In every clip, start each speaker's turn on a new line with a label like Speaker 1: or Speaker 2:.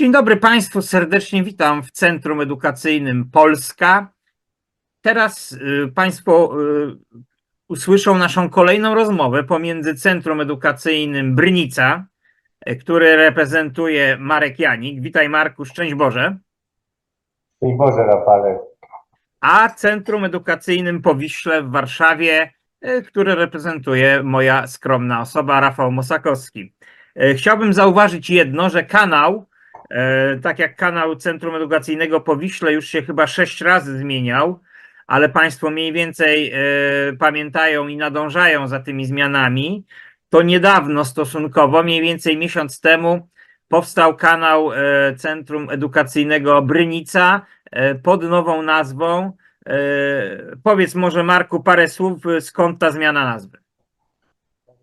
Speaker 1: Dzień dobry Państwu, serdecznie witam w Centrum Edukacyjnym Polska. Teraz y, Państwo y, usłyszą naszą kolejną rozmowę pomiędzy Centrum Edukacyjnym Brynica, y, który reprezentuje Marek Janik. Witaj Marku, szczęść Boże.
Speaker 2: Szczęść Boże, Rafale.
Speaker 1: A Centrum Edukacyjnym Powiśle w Warszawie, które reprezentuje moja skromna osoba, Rafał Mosakowski. Chciałbym zauważyć jedno, że kanał, tak jak kanał Centrum Edukacyjnego Powiśle już się chyba sześć razy zmieniał, ale Państwo mniej więcej e, pamiętają i nadążają za tymi zmianami, to niedawno stosunkowo, mniej więcej miesiąc temu, powstał kanał e, Centrum Edukacyjnego Brynica e, pod nową nazwą. E, Powiedz może Marku parę słów, e, skąd ta zmiana nazwy.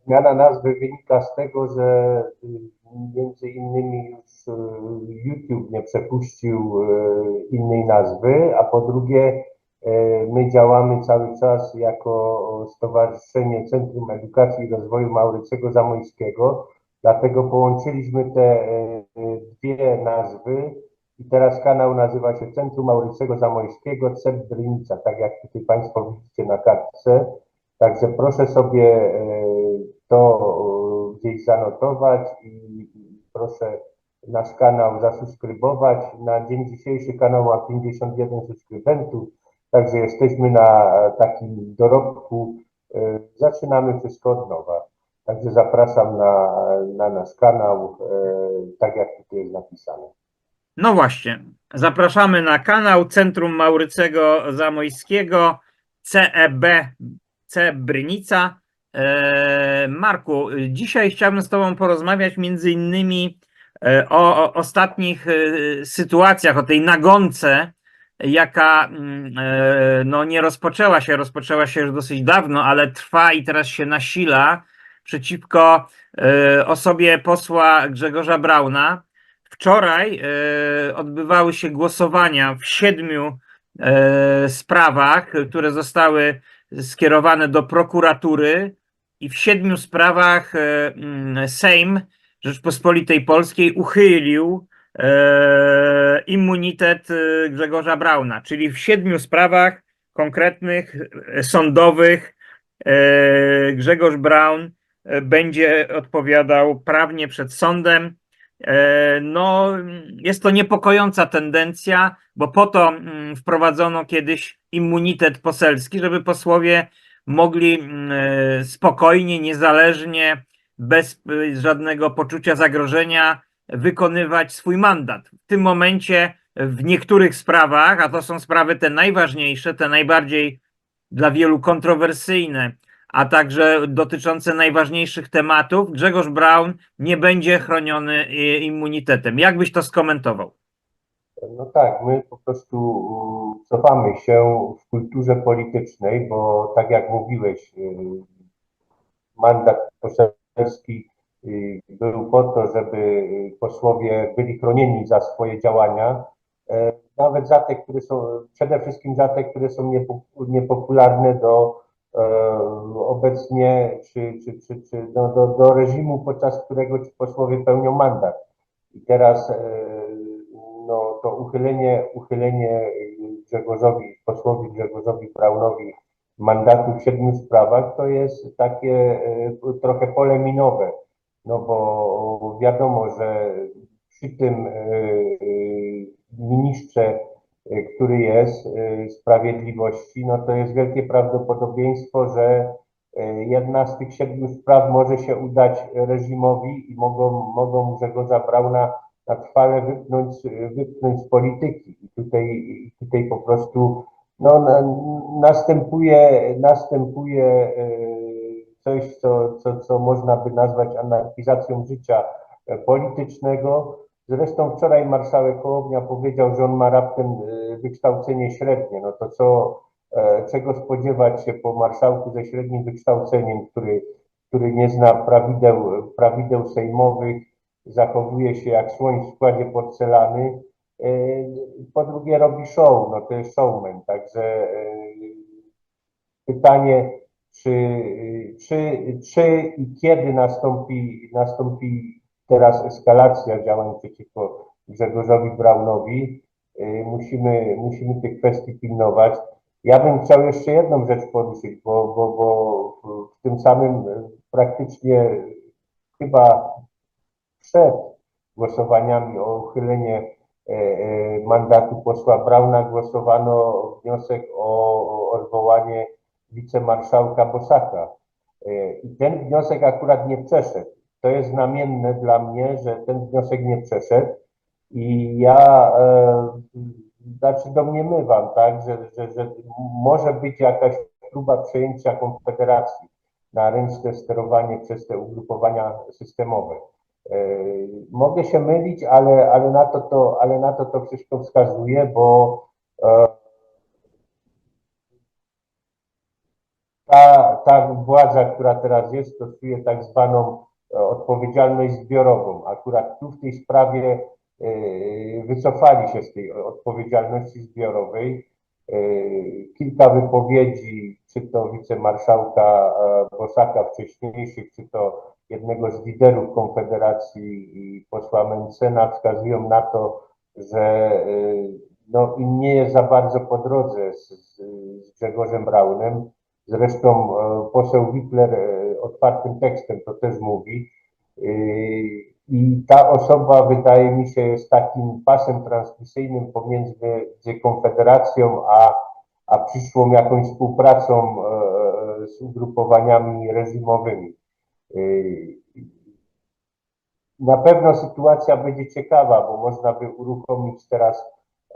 Speaker 2: Zmiana nazwy wynika z tego, że y, między innymi już y, YouTube nie przepuścił y, innej nazwy, a po drugie y, my działamy cały czas jako Stowarzyszenie Centrum Edukacji i Rozwoju Maurycego Zamojskiego, dlatego połączyliśmy te y, dwie nazwy i teraz kanał nazywa się Centrum Maurycego Zamojskiego CEP Brynica, tak jak tutaj Państwo widzicie na kartce. Także proszę sobie e, to e, gdzieś zanotować i proszę nasz kanał zasubskrybować. Na dzień dzisiejszy kanał ma 51 subskrybentów, także jesteśmy na takim dorobku. E, Zaczynamy wszystko od nowa. Także zapraszam na, na nasz kanał, tak jak tutaj jest napisane.
Speaker 1: No właśnie, zapraszamy na kanał Centrum Maurycego Zamojskiego CEB, C Brynica. E, Marku, dzisiaj chciałbym z Tobą porozmawiać między innymi e, o, o ostatnich e, sytuacjach, o tej nagonce, jaka mm, e, no, nie rozpoczęła się, rozpoczęła się już dosyć dawno, ale trwa i teraz się nasila przeciwko e, osobie posła Grzegorza Brauna. Wczoraj e, odbywały się głosowania w siedmiu e, sprawach, które zostały skierowane do prokuratury i w siedmiu sprawach e, mm, Sejm Rzeczpospolitej Polskiej uchylił e, immunitet e, Grzegorza Brauna, czyli w siedmiu sprawach konkretnych, e, sądowych e, Grzegorz Braun e, będzie odpowiadał prawnie przed sądem. No, jest to niepokojąca tendencja, bo po to mm, wprowadzono kiedyś immunitet poselski, żeby posłowie mogli mm, spokojnie, niezależnie, bez e, żadnego poczucia zagrożenia wykonywać swój mandat. W tym momencie w niektórych sprawach, a to są sprawy te najważniejsze, te najbardziej dla wielu kontrowersyjne, a także dotyczące najważniejszych tematów, Grzegorz Braun nie będzie chroniony e, immunitetem. Jak byś to skomentował?
Speaker 2: No tak, my po prostu mm, cofamy się w kulturze politycznej, bo tak jak mówiłeś, y, mandat poselski y, był po to, żeby y, posłowie byli chronieni za swoje działania, e, nawet za te, które są, przede wszystkim za te, które są niepo- niepopularne do e, obecnie, czy, czy, czy, czy do, do, do reżimu, podczas którego ci posłowie pełnią mandat. I teraz e, no, to uchylenie, uchylenie Grzegorzowi, posłowi Grzegorzowi Braunowi mandatu w siedmiu sprawach to jest takie e, trochę pole minowe, no bo wiadomo, że przy tym e, e, ministrze, który jest sprawiedliwości, no to jest wielkie prawdopodobieństwo, że jedna z tych siedmiu spraw może się udać reżimowi i mogą, mogą Grzegorza Brauna na trwale wypchnąć, wypchnąć z polityki. I tutaj, tutaj po prostu no, na, następuje, następuje e, coś, co, co, co można by nazwać anarchizacją życia e, politycznego. Zresztą wczoraj marszałek Hołownia powiedział, że on ma raptem e, wykształcenie średnie. No to co, czego spodziewać się po marszałku ze średnim wykształceniem, który, który nie zna prawideł, prawideł sejmowych, zachowuje się jak słoń w składzie porcelany. E, Po drugie robi show, no to jest showman, także e, pytanie, czy, czy, czy i kiedy nastąpi, nastąpi teraz eskalacja działań przeciwko Grzegorzowi Braunowi. Y, Musimy, musimy tych kwestii pilnować. Ja bym chciał jeszcze jedną rzecz poruszyć, bo, bo, bo w- tym samym y, praktycznie chyba przed głosowaniami o uchylenie mandatu posła Brauna głosowano wniosek o odwołanie wicemarszałka Bosaka. E, I ten wniosek akurat nie przeszedł. To jest znamienne dla mnie, że ten wniosek nie przeszedł. I ja e, znaczy domniemywam, tak, że, że, że może być jakaś próba przejęcia Konfederacji na ręczne sterowanie przez te ugrupowania systemowe. E, Mogę się mylić, ale, ale, na, to, to, ale na to to wszystko wskazuje, bo e, ta, ta władza, która teraz jest, stosuje tak zwaną e, odpowiedzialność zbiorową. Akurat tu w tej sprawie e, wycofali się z tej odpowiedzialności zbiorowej. E, Kilka wypowiedzi, czy to wicemarszałka e, Bosaka wcześniejszych, czy to jednego z liderów Konfederacji i posła Mencena wskazują na to, że y, no, im nie jest za bardzo po drodze z, z, Grzegorzem Braunem. Zresztą e, poseł Wipler e, otwartym tekstem to też mówi. I ta osoba wydaje mi się jest takim pasem transmisyjnym pomiędzy między Konfederacją a, a przyszłą jakąś współpracą e, z ugrupowaniami reżimowymi. Y, Na pewno sytuacja będzie ciekawa, bo można by uruchomić teraz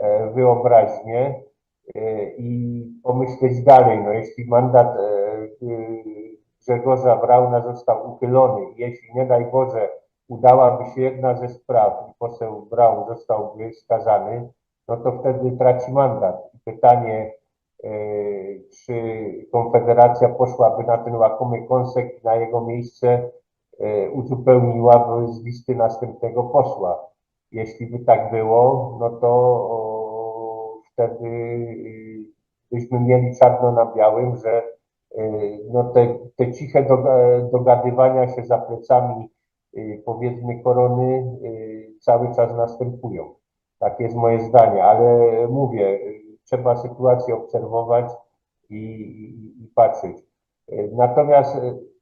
Speaker 2: e, wyobraźnię e, i pomyśleć dalej. No, jeśli mandat y, Grzegorza Brauna został uchylony, jeśli nie daj Boże udałaby się jedna ze spraw i poseł Braun zostałby skazany, no to wtedy traci mandat. Pytanie, e, czy Konfederacja poszłaby na ten łakomy kąsek i na jego miejsce e, uzupełniłaby z listy następnego posła. Jeśli by tak było, no to wtedy y, byśmy mieli czarno na białym, że no te, te ciche doga- dogadywania się za plecami powiedzmy korony y, cały czas następują. Tak jest moje zdanie, ale mówię, y, trzeba sytuację obserwować i, i, i patrzeć. Y, Natomiast y,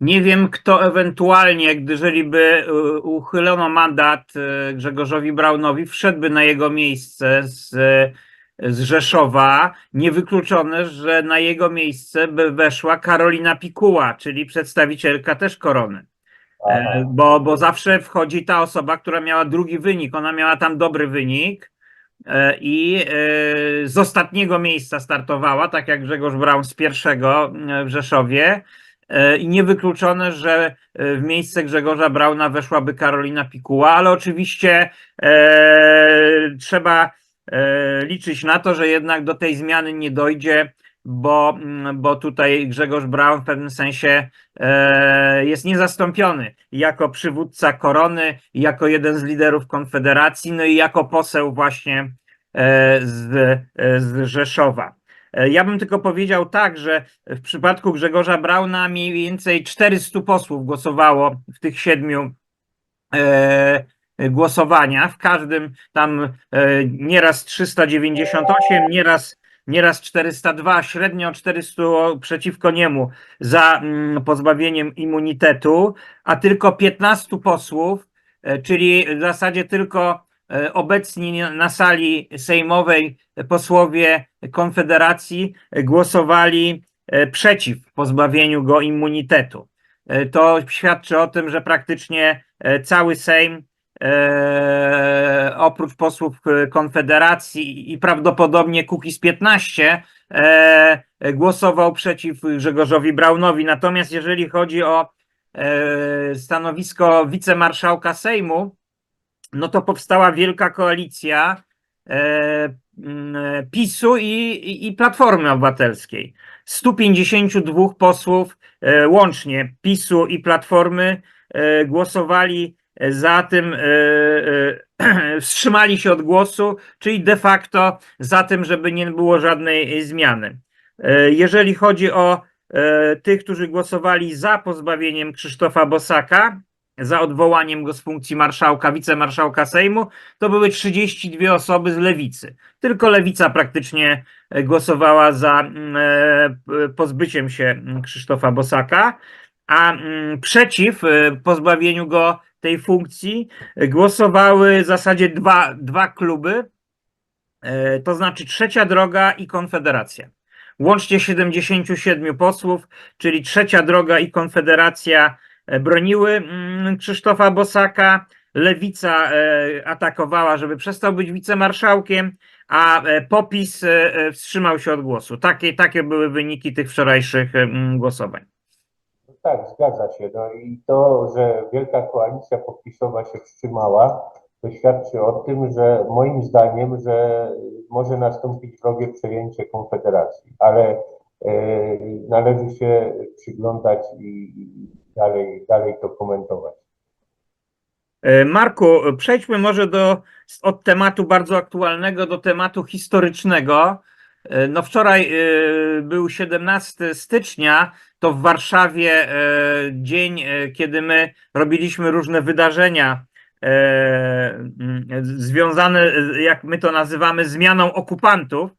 Speaker 1: Nie wiem, kto ewentualnie, gdyżeliby y, uchylono mandat y, Grzegorzowi Braunowi, wszedłby na jego miejsce z, z Rzeszowa. Niewykluczone, że na jego miejsce by weszła Karolina Pikuła, czyli przedstawicielka też korony. E, Bo, bo zawsze wchodzi ta osoba, która miała drugi wynik. Ona miała tam dobry wynik e, i e, z ostatniego miejsca startowała, tak jak Grzegorz Braun z pierwszego w Rzeszowie. I niewykluczone, że w miejsce Grzegorza Brauna weszłaby Karolina Pikuła, ale oczywiście e, trzeba liczyć na to, że jednak do tej zmiany nie dojdzie, bo, mm, bo tutaj Grzegorz Braun w pewnym sensie e, jest niezastąpiony jako przywódca korony, jako jeden z liderów Konfederacji, no i jako poseł właśnie e, z, e, z Rzeszowa. E, Ja bym tylko powiedział tak, że w przypadku Grzegorza Brauna mniej więcej 400 posłów głosowało w tych siedmiu e, głosowania. W każdym tam e, nieraz 398, nieraz, nieraz 402, średnio 400 przeciwko niemu za mm, pozbawieniem immunitetu, a tylko 15 posłów, e, czyli w zasadzie tylko e, obecni na sali sejmowej posłowie Konfederacji głosowali przeciw pozbawieniu go immunitetu. To świadczy o tym, że praktycznie cały Sejm, e, oprócz posłów e, Konfederacji i prawdopodobnie Kukiz 15, e, głosował przeciw Grzegorzowi Braunowi. Natomiast jeżeli chodzi o stanowisko wicemarszałka Sejmu, no to powstała wielka koalicja PiSu i, i, Platformy Obywatelskiej. 152 posłów łącznie PiSu i Platformy głosowali za tym, e, e, wstrzymali się od głosu, czyli de facto za tym, żeby nie było żadnej zmiany. E, Jeżeli chodzi o tych, którzy głosowali za pozbawieniem Krzysztofa Bosaka, za odwołaniem go z funkcji marszałka, wicemarszałka Sejmu, to były 32 osoby z lewicy. Tylko lewica praktycznie głosowała za mm, pozbyciem się Krzysztofa Bosaka, a mm, przeciw pozbawieniu go tej funkcji e, głosowały w zasadzie dwa, dwa kluby, e, to znaczy Trzecia Droga i Konfederacja. Łącznie 77 posłów, czyli Trzecia Droga i Konfederacja e, broniły mm, Krzysztofa Bosaka. Lewica atakowała, żeby przestał być wicemarszałkiem, a popis wstrzymał się od głosu. Takie, takie były wyniki tych wczorajszych mm, głosowań.
Speaker 2: Tak, zgadza się. No i to, że Wielka Koalicja Podpisowa się wstrzymała, to świadczy o tym, że moim zdaniem, że może nastąpić wrogie przejęcie Konfederacji, ale e, należy się przyglądać i, i dalej, dalej to komentować.
Speaker 1: E, Marku, przejdźmy może do, od tematu bardzo aktualnego do tematu historycznego. E, No wczoraj e, był 17 stycznia, to w Warszawie e, dzień, kiedy my robiliśmy różne wydarzenia związane, jak my to nazywamy, zmianą okupantów,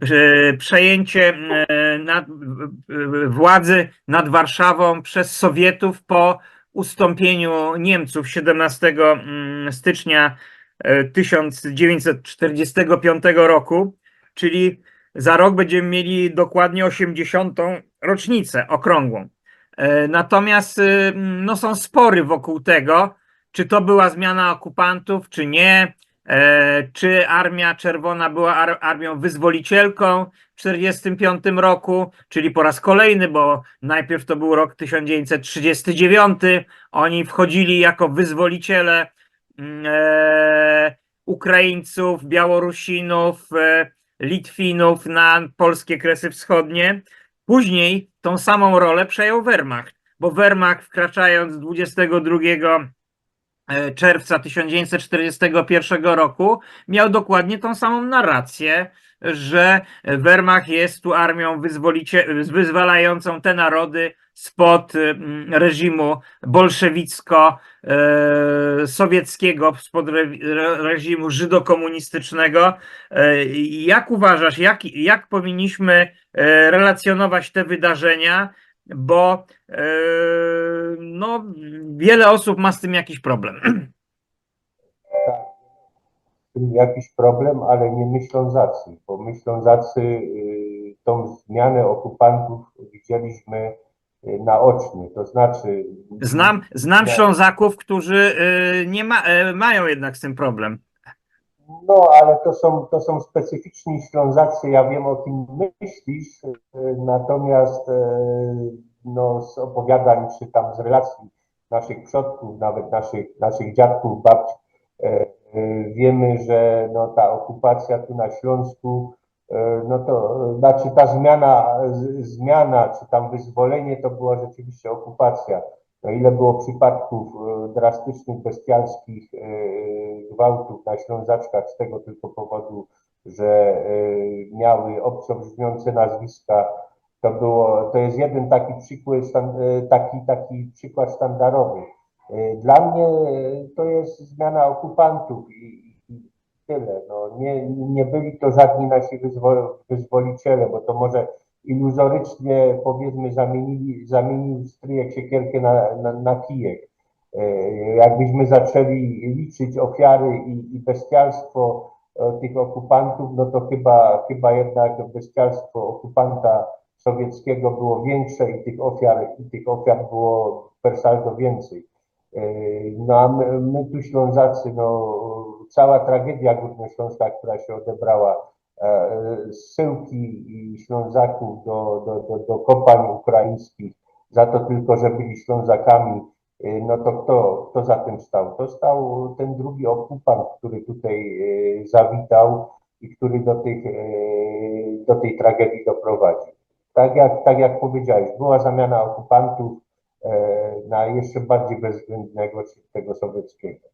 Speaker 1: prze- przejęcie nad, władzy nad Warszawą przez Sowietów po ustąpieniu Niemców 17 mm, stycznia e, 1945 roku, czyli za rok będziemy mieli dokładnie 80. rocznicę okrągłą. E, Natomiast y, no, są spory wokół tego, czy to była zmiana okupantów, czy nie, e, czy Armia Czerwona była ar armią wyzwolicielką w 1945 roku, czyli po raz kolejny, bo najpierw to był rok 1939, oni wchodzili jako wyzwoliciele mm, e, Ukraińców, Białorusinów, Litwinów na polskie kresy wschodnie. Później tą samą rolę przejął Wehrmacht, bo Wehrmacht wkraczając 22 e, czerwca 1941 roku miał dokładnie tą samą narrację, że Wehrmacht jest tu armią wyzwalającą te narody spod mm, reżimu bolszewicko-sowieckiego, spod re, re, reżimu żydokomunistycznego. E, Jak uważasz, jak, jak powinniśmy e, relacjonować te wydarzenia? Bo e, no, wiele osób ma z tym jakiś problem.
Speaker 2: Tym jakiś problem, ale nie my Ślązacy, bo my Ślązacy y, tą zmianę okupantów widzieliśmy y, naocznie, to znaczy...
Speaker 1: Znam, znam
Speaker 2: Tak.
Speaker 1: Ślązaków, którzy y, nie ma, mają jednak z tym problem.
Speaker 2: No, ale to są, to są specyficzni Ślązacy, ja wiem o kim myślisz, natomiast no, z opowiadań czy tam z relacji naszych przodków, nawet naszych, naszych dziadków, babci, wiemy, że no, ta okupacja tu na Śląsku, y, no to y, znaczy ta zmiana, zmiana czy tam wyzwolenie to była rzeczywiście okupacja. No ile było przypadków e, drastycznych, bestialskich gwałtów na Ślązaczkach z tego tylko powodu, że miały obco brzmiące nazwiska. To było, to jest jeden taki przykład, taki, taki przykład sztandarowy. E, Dla mnie e, to jest zmiana okupantów i, i tyle. No, nie, nie byli to żadni nasi wyzwo- wyzwoliciele, bo to może iluzorycznie powiedzmy zamienili, zamienił stryjek siekierkę na, na, na kijek. E, Jakbyśmy zaczęli liczyć ofiary i, i bestialstwo tych okupantów, no to chyba, chyba jednak bestialstwo okupanta sowieckiego było większe i tych ofiar, i tych ofiar było per saldo więcej. E, No a my, my tu Ślązacy, no cała tragedia górnośląska, która się odebrała e, zsyłki i Ślązaków do, do, do, do kopań ukraińskich za to tylko, że byli Ślązakami, e, no to kto, kto za tym stał? To stał ten drugi okupant, który tutaj e, zawitał i który do, tych, do tej tragedii doprowadził. Tak jak, tak jak powiedziałeś, była zamiana okupantów e, na jeszcze bardziej bezwzględnego, czyli tego sowieckiego.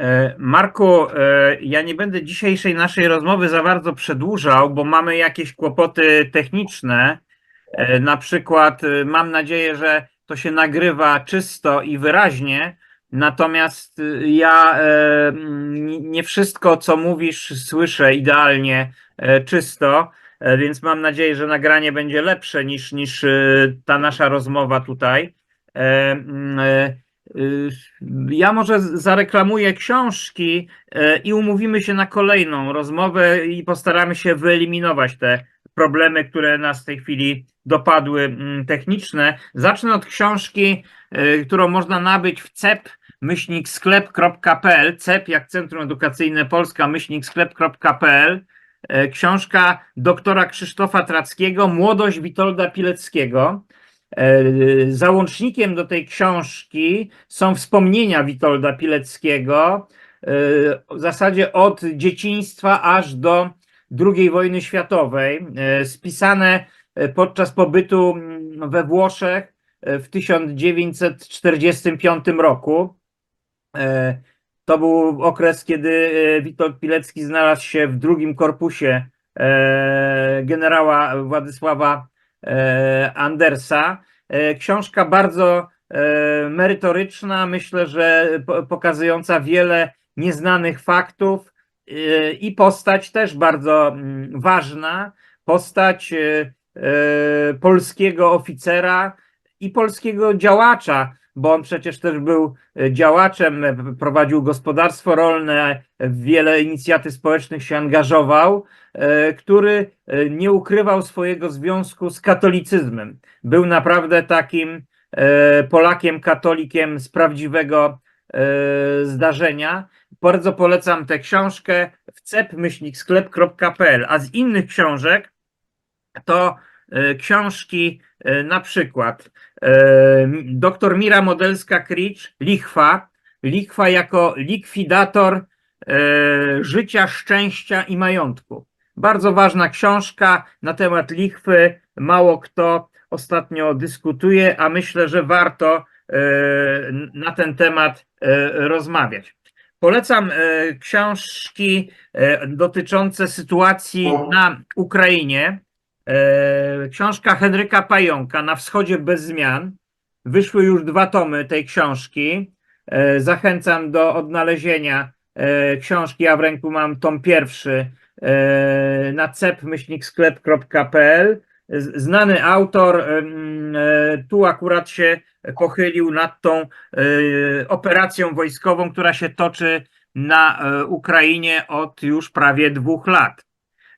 Speaker 1: E, Marku, e, ja nie będę dzisiejszej naszej rozmowy za bardzo przedłużał, bo mamy jakieś kłopoty techniczne. E, Na przykład mam nadzieję, że to się nagrywa czysto i wyraźnie, natomiast ja nie wszystko, co mówisz, słyszę idealnie czysto, więc mam nadzieję, że nagranie będzie lepsze niż, niż e, ta nasza rozmowa tutaj. E, mm, e, Ja może zareklamuję książki e, i umówimy się na kolejną rozmowę i postaramy się wyeliminować te problemy, które nas w tej chwili dopadły mm, techniczne. Zacznę od książki, e, którą można nabyć w CEP myślnik sklep.pl, CEP jak Centrum Edukacyjne Polska, myślnik sklep.pl. E, Książka doktora Krzysztofa Trackiego, Młodość Witolda Pileckiego. E, Załącznikiem do tej książki są wspomnienia Witolda Pileckiego, e, w zasadzie od dzieciństwa aż do II wojny światowej, spisane podczas pobytu mm, we Włoszech w 1945 roku. To był okres, kiedy e, Witold Pilecki znalazł się w drugim korpusie e, generała Władysława e, Andersa. Książka bardzo merytoryczna, myślę, że po- pokazująca wiele nieznanych faktów i postać też bardzo mm, ważna, postać polskiego oficera i polskiego działacza, bo on przecież też był e, działaczem, e, prowadził gospodarstwo rolne, w wiele inicjatyw społecznych się angażował, e, który nie ukrywał swojego związku z katolicyzmem. Był naprawdę takim Polakiem, katolikiem z prawdziwego zdarzenia. Bardzo polecam tę książkę w cep-sklep.pl, a z innych książek to książki na przykład e, dr Mira Modelska-Kricz, Lichwa, Lichwa jako likwidator e, życia, szczęścia i majątku. Bardzo ważna książka na temat lichwy. Mało kto ostatnio dyskutuje, a myślę, że warto e, na ten temat e, rozmawiać. Polecam e, książki e, dotyczące sytuacji na Ukrainie. E, Książka Henryka Pająka Na wschodzie bez zmian. Wyszły już dwa tomy tej książki. E, Zachęcam do odnalezienia e, książki. Ja w ręku mam tom pierwszy na cep-sklep.pl. Znany autor tu akurat się pochylił nad tą operacją wojskową, która się toczy na Ukrainie od już prawie dwóch lat.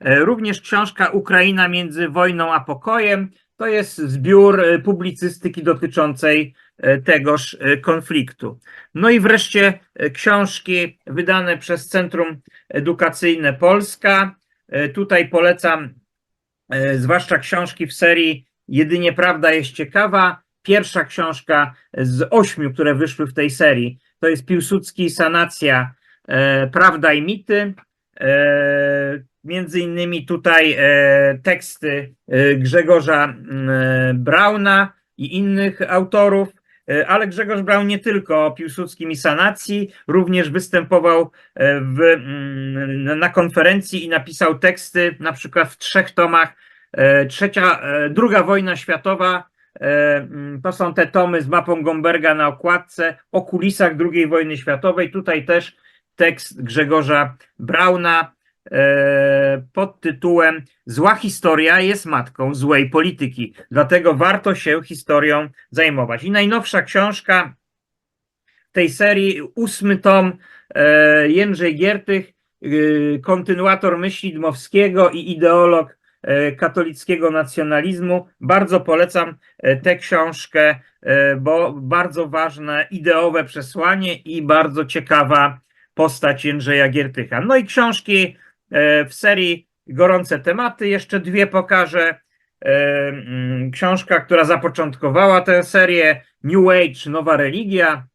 Speaker 1: E, Również książka Ukraina między wojną a pokojem to jest zbiór e, publicystyki dotyczącej e, tegoż konfliktu. No i wreszcie książki wydane przez Centrum Edukacyjne Polska. Tutaj polecam zwłaszcza książki w serii Jedynie Prawda jest ciekawa. Pierwsza książka z ośmiu, które wyszły w tej serii, to jest Piłsudski Sanacja, Prawda i mity. Między innymi tutaj e, teksty e, Grzegorza e, Brauna i innych autorów, ale Grzegorz Braun nie tylko o Piłsudskim i sanacji, również występował w, na konferencji i napisał teksty, na przykład w trzech tomach. Trzecia, druga wojna światowa, to są te tomy z mapą Gomberga na okładce o kulisach II wojny światowej. Tutaj też tekst Grzegorza Brauna pod tytułem Zła historia jest matką złej polityki. Dlatego warto się historią zajmować. I najnowsza książka tej serii, ósmy tom e, Jędrzej Giertych, y, kontynuator myśli Dmowskiego i ideolog e, katolickiego nacjonalizmu. Bardzo polecam e, tę książkę, e, bo bardzo ważne ideowe przesłanie i bardzo ciekawa postać Jędrzeja Giertycha. No i książki e, w serii Gorące tematy, jeszcze dwie pokażę. E, mm, Książka, która zapoczątkowała tę serię New Age, Nowa Religia,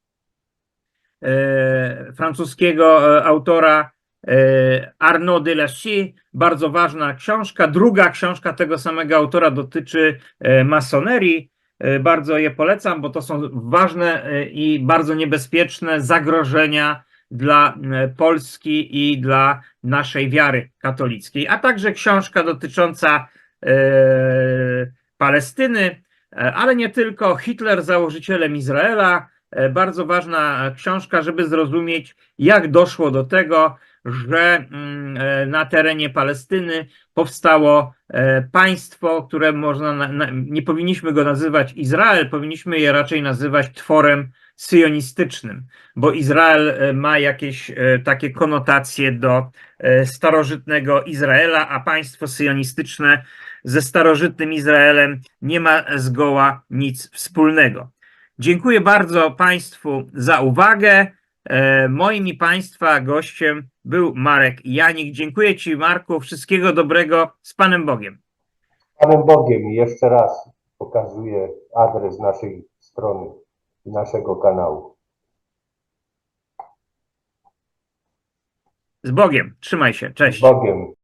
Speaker 1: e, francuskiego e, autora e, Arnaud Delachey, bardzo ważna książka. Druga książka tego samego autora dotyczy e, masonerii. E, Bardzo je polecam, bo to są ważne e, i bardzo niebezpieczne zagrożenia dla Polski i dla naszej wiary katolickiej, a także książka dotycząca e, Palestyny, e, ale nie tylko. Hitler założycielem Izraela. E, Bardzo ważna książka, żeby zrozumieć, jak doszło do tego, że mm, na terenie Palestyny powstało państwo, które można, na, na, nie powinniśmy go nazywać Izrael, powinniśmy je raczej nazywać tworem syjonistycznym, bo Izrael e, ma jakieś e, takie konotacje do e, starożytnego Izraela, a państwo syjonistyczne ze starożytnym Izraelem nie ma zgoła nic wspólnego. Dziękuję bardzo Państwu za uwagę. Moim i Państwa gościem był Marek Janik. Dziękuję Ci, Marku. Wszystkiego dobrego. Z Panem Bogiem.
Speaker 2: Panem Bogiem i jeszcze raz pokazuję adres naszej strony naszego kanału.
Speaker 1: Z Bogiem. Trzymaj się.
Speaker 2: Z
Speaker 1: Cześć.
Speaker 2: Bogiem.